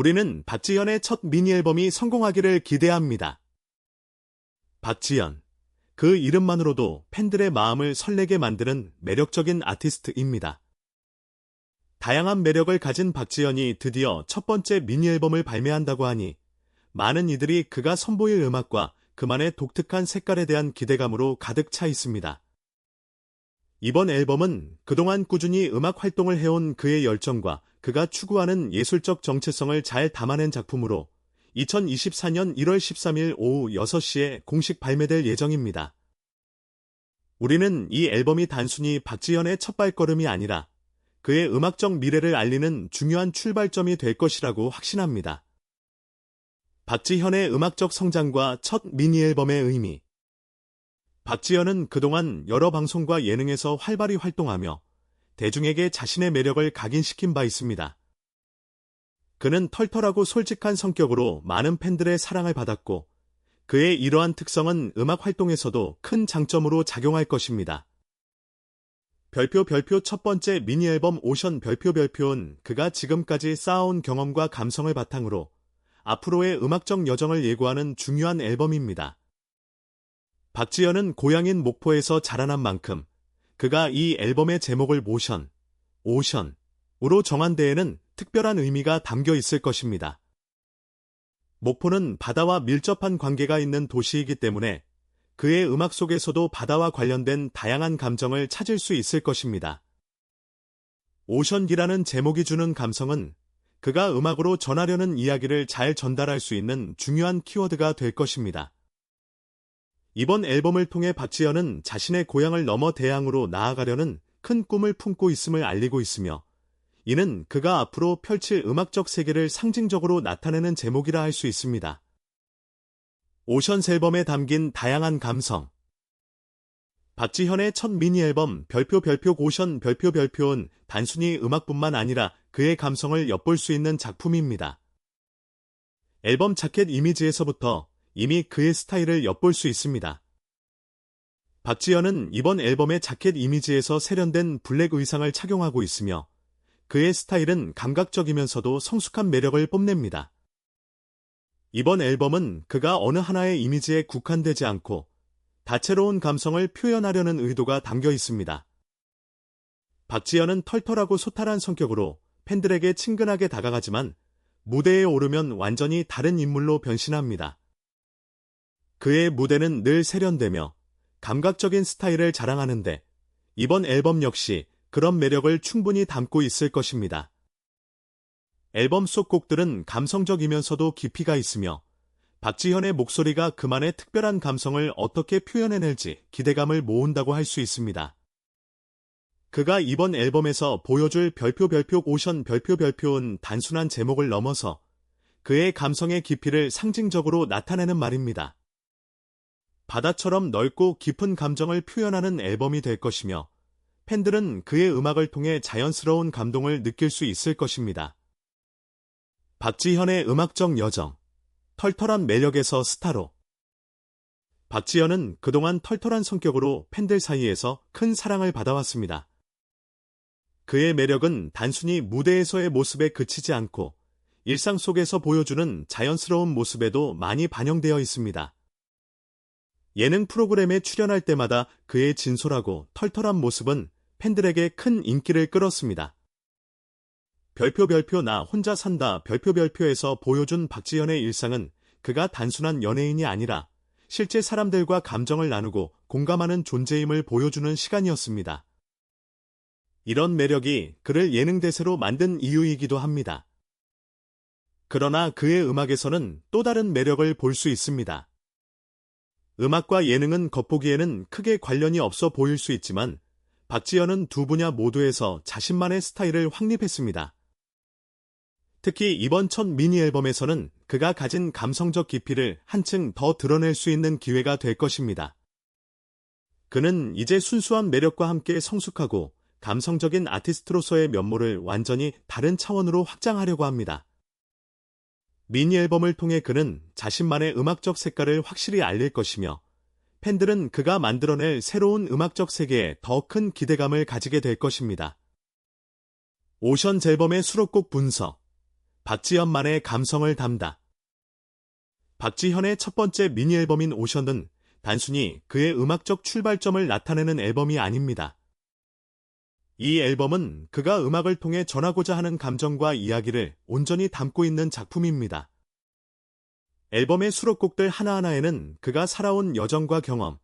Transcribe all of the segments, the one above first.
우리는 박지현의 첫 미니 앨범이 성공하기를 기대합니다. 박지현. 그 이름만으로도 팬들의 마음을 설레게 만드는 매력적인 아티스트입니다. 다양한 매력을 가진 박지현이 드디어 첫 번째 미니 앨범을 발매한다고 하니 많은 이들이 그가 선보일 음악과 그만의 독특한 색깔에 대한 기대감으로 가득 차 있습니다. 이번 앨범은 그동안 꾸준히 음악 활동을 해온 그의 열정과 그가 추구하는 예술적 정체성을 잘 담아낸 작품으로 2024년 1월 13일 오후 6시에 공식 발매될 예정입니다. 우리는 이 앨범이 단순히 박지현의 첫 발걸음이 아니라 그의 음악적 미래를 알리는 중요한 출발점이 될 것이라고 확신합니다. 박지현의 음악적 성장과 첫 미니 앨범의 의미 박지현은 그동안 여러 방송과 예능에서 활발히 활동하며 대중에게 자신의 매력을 각인시킨 바 있습니다. 그는 털털하고 솔직한 성격으로 많은 팬들의 사랑을 받았고 그의 이러한 특성은 음악 활동에서도 큰 장점으로 작용할 것입니다. 별표 별표 첫 번째 미니 앨범 오션 별표 별표는 그가 지금까지 쌓아온 경험과 감성을 바탕으로 앞으로의 음악적 여정을 예고하는 중요한 앨범입니다. 박지현은 고향인 목포에서 자라난 만큼 그가 이 앨범의 제목을 모션, 오션으로 정한 데에는 특별한 의미가 담겨 있을 것입니다. 목포는 바다와 밀접한 관계가 있는 도시이기 때문에 그의 음악 속에서도 바다와 관련된 다양한 감정을 찾을 수 있을 것입니다. 오션기라는 제목이 주는 감성은 그가 음악으로 전하려는 이야기를 잘 전달할 수 있는 중요한 키워드가 될 것입니다. 이번 앨범을 통해 박지현은 자신의 고향을 넘어 대양으로 나아가려는 큰 꿈을 품고 있음을 알리고 있으며 이는 그가 앞으로 펼칠 음악적 세계를 상징적으로 나타내는 제목이라 할 수 있습니다. 오션스 앨범에 담긴 다양한 감성. 박지현의 첫 미니 앨범 별표 별표 오션 별표 별표는 단순히 음악뿐만 아니라 그의 감성을 엿볼 수 있는 작품입니다. 앨범 자켓 이미지에서부터 이미 그의 스타일을 엿볼 수 있습니다. 박지현은 이번 앨범의 자켓 이미지에서 세련된 블랙 의상을 착용하고 있으며 그의 스타일은 감각적이면서도 성숙한 매력을 뽐냅니다. 이번 앨범은 그가 어느 하나의 이미지에 국한되지 않고 다채로운 감성을 표현하려는 의도가 담겨 있습니다. 박지현은 털털하고 소탈한 성격으로 팬들에게 친근하게 다가가지만 무대에 오르면 완전히 다른 인물로 변신합니다. 그의 무대는 늘 세련되며 감각적인 스타일을 자랑하는데 이번 앨범 역시 그런 매력을 충분히 담고 있을 것입니다. 앨범 속 곡들은 감성적이면서도 깊이가 있으며 박지현의 목소리가 그만의 특별한 감성을 어떻게 표현해낼지 기대감을 모은다고 할 수 있습니다. 그가 이번 앨범에서 보여줄 별표 별표 오션 별표 별표는 단순한 제목을 넘어서 그의 감성의 깊이를 상징적으로 나타내는 말입니다. 바다처럼 넓고 깊은 감정을 표현하는 앨범이 될 것이며 팬들은 그의 음악을 통해 자연스러운 감동을 느낄 수 있을 것입니다. 박지현의 음악적 여정, 털털한 매력에서 스타로. 박지현은 그동안 털털한 성격으로 팬들 사이에서 큰 사랑을 받아왔습니다. 그의 매력은 단순히 무대에서의 모습에 그치지 않고 일상 속에서 보여주는 자연스러운 모습에도 많이 반영되어 있습니다. 예능 프로그램에 출연할 때마다 그의 진솔하고 털털한 모습은 팬들에게 큰 인기를 끌었습니다. 별표 별표 나 혼자 산다 별표 별표에서 보여준 박지현의 일상은 그가 단순한 연예인이 아니라 실제 사람들과 감정을 나누고 공감하는 존재임을 보여주는 시간이었습니다. 이런 매력이 그를 예능 대세로 만든 이유이기도 합니다. 그러나 그의 음악에서는 또 다른 매력을 볼 수 있습니다. 음악과 예능은 겉보기에는 크게 관련이 없어 보일 수 있지만 박지현은 두 분야 모두에서 자신만의 스타일을 확립했습니다. 특히 이번 첫 미니 앨범에서는 그가 가진 감성적 깊이를 한층 더 드러낼 수 있는 기회가 될 것입니다. 그는 이제 순수한 매력과 함께 성숙하고 감성적인 아티스트로서의 면모를 완전히 다른 차원으로 확장하려고 합니다. 미니 앨범을 통해 그는 자신만의 음악적 색깔을 확실히 알릴 것이며 팬들은 그가 만들어낼 새로운 음악적 세계에 더 큰 기대감을 가지게 될 것입니다. 오션 젤범의 수록곡 분석 박지현만의 감성을 담다. 박지현의 첫 번째 미니 앨범인 오션은 단순히 그의 음악적 출발점을 나타내는 앨범이 아닙니다. 이 앨범은 그가 음악을 통해 전하고자 하는 감정과 이야기를 온전히 담고 있는 작품입니다. 앨범의 수록곡들 하나하나에는 그가 살아온 여정과 경험,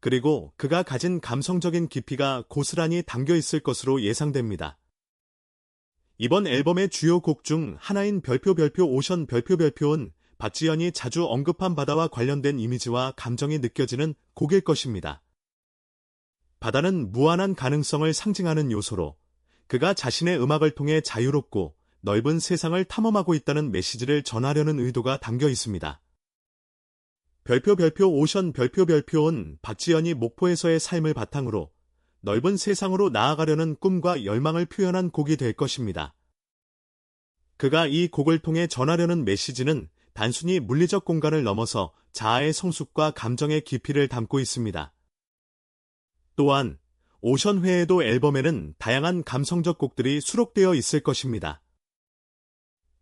그리고 그가 가진 감성적인 깊이가 고스란히 담겨 있을 것으로 예상됩니다. 이번 앨범의 주요 곡 중 하나인 별표 별표 오션 별표 별표는 박지현이 자주 언급한 바다와 관련된 이미지와 감정이 느껴지는 곡일 것입니다. 바다는 무한한 가능성을 상징하는 요소로 그가 자신의 음악을 통해 자유롭고 넓은 세상을 탐험하고 있다는 메시지를 전하려는 의도가 담겨 있습니다. 별표 별표 오션 별표 별표는 박지연이 목포에서의 삶을 바탕으로 넓은 세상으로 나아가려는 꿈과 열망을 표현한 곡이 될 것입니다. 그가 이 곡을 통해 전하려는 메시지는 단순히 물리적 공간을 넘어서 자아의 성숙과 감정의 깊이를 담고 있습니다. 또한 오션 회에도 앨범에는 다양한 감성적 곡들이 수록되어 있을 것입니다.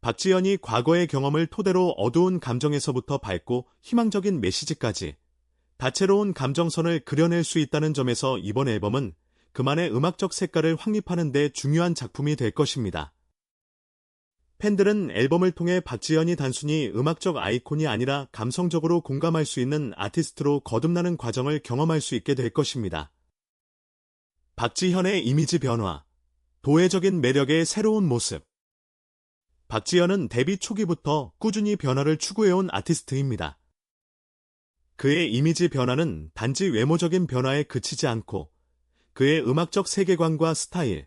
박지연이 과거의 경험을 토대로 어두운 감정에서부터 밝고 희망적인 메시지까지 다채로운 감정선을 그려낼 수 있다는 점에서 이번 앨범은 그만의 음악적 색깔을 확립하는 데 중요한 작품이 될 것입니다. 팬들은 앨범을 통해 박지연이 단순히 음악적 아이콘이 아니라 감성적으로 공감할 수 있는 아티스트로 거듭나는 과정을 경험할 수 있게 될 것입니다. 박지현의 이미지 변화, 도회적인 매력의 새로운 모습. 박지현은 데뷔 초기부터 꾸준히 변화를 추구해온 아티스트입니다. 그의 이미지 변화는 단지 외모적인 변화에 그치지 않고 그의 음악적 세계관과 스타일,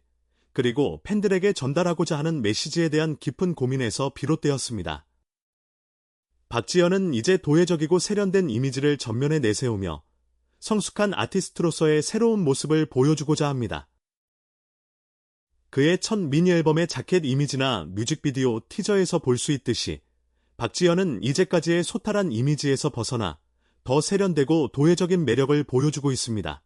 그리고 팬들에게 전달하고자 하는 메시지에 대한 깊은 고민에서 비롯되었습니다. 박지현은 이제 도회적이고 세련된 이미지를 전면에 내세우며 성숙한 아티스트로서의 새로운 모습을 보여주고자 합니다. 그의 첫 미니 앨범의 자켓 이미지나 뮤직비디오 티저에서 볼 수 있듯이 박지현은 이제까지의 소탈한 이미지에서 벗어나 더 세련되고 도회적인 매력을 보여주고 있습니다.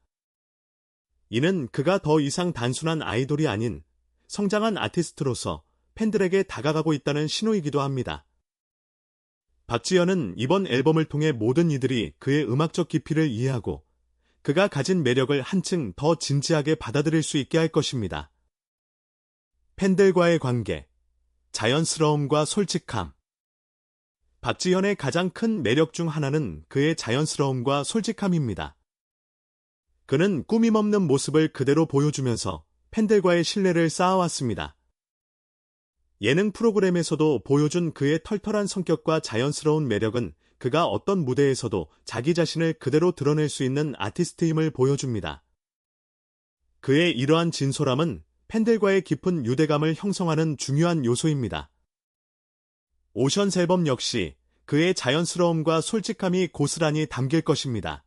이는 그가 더 이상 단순한 아이돌이 아닌 성장한 아티스트로서 팬들에게 다가가고 있다는 신호이기도 합니다. 박지현은 이번 앨범을 통해 모든 이들이 그의 음악적 깊이를 이해하고 그가 가진 매력을 한층 더 진지하게 받아들일 수 있게 할 것입니다. 팬들과의 관계, 자연스러움과 솔직함. 박지현의 가장 큰 매력 중 하나는 그의 자연스러움과 솔직함입니다. 그는 꾸밈 없는 모습을 그대로 보여주면서 팬들과의 신뢰를 쌓아왔습니다. 예능 프로그램에서도 보여준 그의 털털한 성격과 자연스러운 매력은 그가 어떤 무대에서도 자기 자신을 그대로 드러낼 수 있는 아티스트임을 보여줍니다. 그의 이러한 진솔함은 팬들과의 깊은 유대감을 형성하는 중요한 요소입니다. 오션스 앨범 역시 그의 자연스러움과 솔직함이 고스란히 담길 것입니다.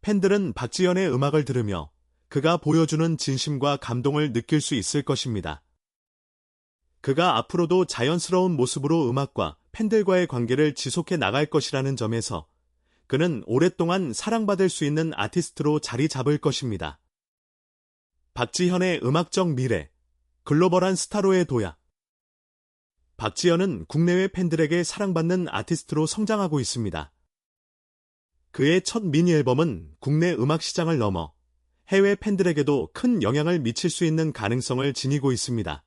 팬들은 박지연의 음악을 들으며 그가 보여주는 진심과 감동을 느낄 수 있을 것입니다. 그가 앞으로도 자연스러운 모습으로 음악과 팬들과의 관계를 지속해 나갈 것이라는 점에서 그는 오랫동안 사랑받을 수 있는 아티스트로 자리 잡을 것입니다. 박지현의 음악적 미래, 글로벌한 스타로의 도약. 박지현은 국내외 팬들에게 사랑받는 아티스트로 성장하고 있습니다. 그의 첫 미니 앨범은 국내 음악 시장을 넘어 해외 팬들에게도 큰 영향을 미칠 수 있는 가능성을 지니고 있습니다.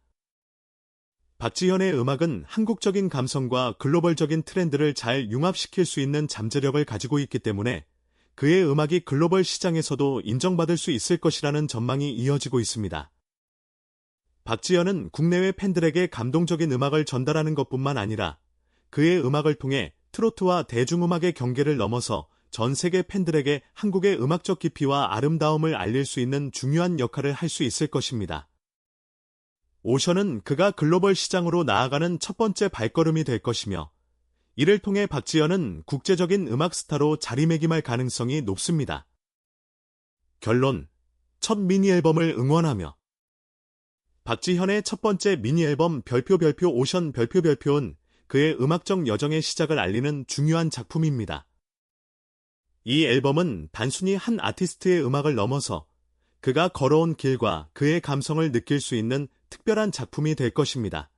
박지현의 음악은 한국적인 감성과 글로벌적인 트렌드를 잘 융합시킬 수 있는 잠재력을 가지고 있기 때문에 그의 음악이 글로벌 시장에서도 인정받을 수 있을 것이라는 전망이 이어지고 있습니다. 박지현은 국내외 팬들에게 감동적인 음악을 전달하는 것뿐만 아니라 그의 음악을 통해 트로트와 대중음악의 경계를 넘어서 전 세계 팬들에게 한국의 음악적 깊이와 아름다움을 알릴 수 있는 중요한 역할을 할 수 있을 것입니다. 오션은 그가 글로벌 시장으로 나아가는 첫 번째 발걸음이 될 것이며 이를 통해 박지현은 국제적인 음악 스타로 자리매김할 가능성이 높습니다. 결론, 첫 미니 앨범을 응원하며 박지현의 첫 번째 미니 앨범 별표 별표 오션 별표 별표는 그의 음악적 여정의 시작을 알리는 중요한 작품입니다. 이 앨범은 단순히 한 아티스트의 음악을 넘어서 그가 걸어온 길과 그의 감성을 느낄 수 있는 특별한 작품이 될 것입니다.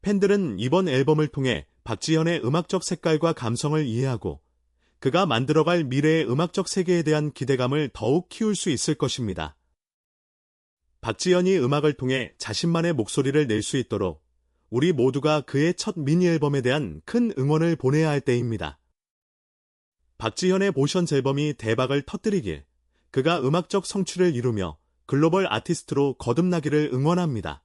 팬들은 이번 앨범을 통해 박지현의 음악적 색깔과 감성을 이해하고 그가 만들어갈 미래의 음악적 세계에 대한 기대감을 더욱 키울 수 있을 것입니다. 박지현이 음악을 통해 자신만의 목소리를 낼 수 있도록 우리 모두가 그의 첫 미니 앨범에 대한 큰 응원을 보내야 할 때입니다. 박지현의 보션스 앨범이 대박을 터뜨리길 그가 음악적 성취를 이루며 글로벌 아티스트로 거듭나기를 응원합니다.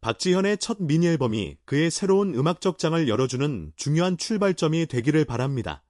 박지현의 첫 미니 앨범이 그의 새로운 음악적 장을 열어주는 중요한 출발점이 되기를 바랍니다.